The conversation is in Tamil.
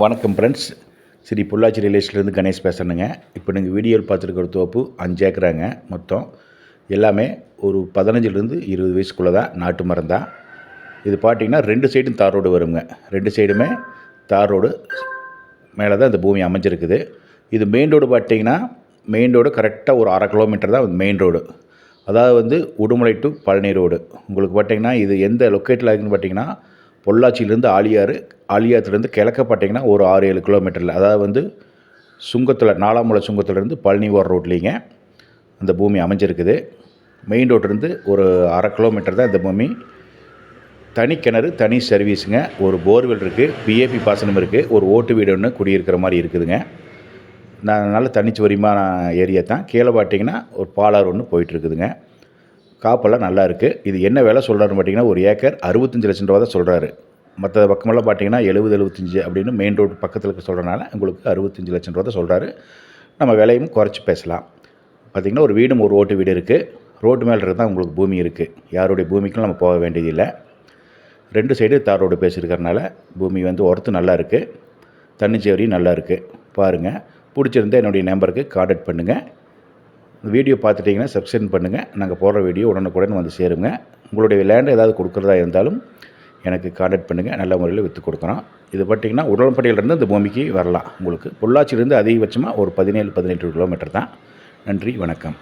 வணக்கம் ஃப்ரெண்ட்ஸ் ஸ்ரீ பொள்ளாச்சி ரிலேஷன்லேருந்து கணேஷ் பேசுகிறேனுங்க இப்போ நீங்கள் வீடியோவில் பார்த்துருக்கிற தோப்பு அஞ்சு ஏக்கராங்க மொத்தம். எல்லாமே ஒரு பதினஞ்சுலேருந்து இருபது வயசுக்குள்ளே தான் நாட்டு மரம் தான் இது பார்த்தீங்கன்னா ரெண்டு சைடும் தார் ரோடு வருங்க. ரெண்டு சைடுமே தார் ரோடு மேலே தான் இந்த பூமி அமைஞ்சிருக்குது. இது மெயின் ரோடு பார்த்தீங்கன்னா மெயின் ரோடு கரெக்டாக ஒரு அரை கிலோமீட்டர் தான் மெயின் ரோடு அதாவது வந்து உடுமலை டு பழனி ரோடு உங்களுக்கு பார்த்தீங்கன்னா இது எந்த லொக்கேட்டில் இருக்குதுன்னு பார்த்தீங்கன்னா பொள்ளாச்சியிலேருந்து ஆலியாறு ஆலியாத்துலேருந்து கிழக்க பார்த்தீங்கன்னா ஒரு ஆறு ஏழு கிலோமீட்டரில் அதாவது வந்து சுங்கத்தில் நாலாமலை சுங்கத்துலேருந்து பழனி ரோட்லேங்க. அந்த பூமி அமைஞ்சிருக்குது. மெயின் ரோட்லேருந்து ஒரு அரை கிலோமீட்டர் தான் இந்த பூமி. தனி கிணறு தனி சர்வீஸுங்க ஒரு போர்வெல் இருக்குது பிஏபி பாசனம் இருக்குது ஒரு ஓட்டு வீடு ஒன்று குடியிருக்கிற மாதிரி இருக்குதுங்க. நான் நல்ல தனிச்சுவரியமான ஏரியா தான். கீழே பார்த்தீங்கன்னா ஒரு பாலாறு ஒன்று போயிட்டுருக்குதுங்க காப்பெல்லாம் நல்லா இருக்குது இது என்ன வேலை சொல்கிறாருன்னு பார்த்தீங்கன்னா ஒரு ஏக்கர் அறுபத்தஞ்சு லட்சம் ரூபா தான் சொல்கிறாரு மற்ற பக்கமெல்லாம் பார்த்தீங்கன்னா எழுபது எழுபத்தஞ்சு அப்படின்னு மெயின் ரோடு பக்கத்தில் இருக்க சொல்கிறனால உங்களுக்கு அறுபத்தஞ்சு லட்சம் ரூபா தான் சொல்கிறாரு நம்ம விலையும் குறைச்சி பேசலாம். பார்த்திங்கன்னா ஒரு வீடும் ஒரு ஓட்டு வீடு இருக்குது ரோட்டு மேலே இருக்கிறது தான் உங்களுக்கு பூமி இருக்குது யாருடைய பூமிக்கும் நம்ம போக வேண்டியதில்லை. ரெண்டு சைடு தார் ரோடு பேசியிருக்கறனால பூமி வந்து ஒர்த்து நல்லா இருக்குது தண்ணிச்சேரியும் நல்லா இருக்குது பாருங்கள் பிடிச்சிருந்தா என்னுடைய நம்பருக்கு கான்டாக்ட் பண்ணுங்கள் இந்த வீடியோ பார்த்துட்டிங்கன்னா சப்ஸ்கிரைப் பண்ணுங்கள் நாங்கள் போடுற வீடியோ உடனுக்குடன் வந்து சேருங்க. உங்களுடைய லேண்டு ஏதாவது கொடுக்குறதா இருந்தாலும் எனக்கு காண்டாக்ட் பண்ணுங்கள் நல்ல முறையில் விற்று கொடுக்குறோம். இது பார்த்திங்கன்னா உடன்பட்டியிலேருந்து இந்த பூமிக்கு வரலாம். உங்களுக்கு பொள்ளாச்சியிலேருந்து அதிகபட்சமாக ஒரு பதினேழு பதினெட்டு கிலோமீட்டர் தான். நன்றி வணக்கம்.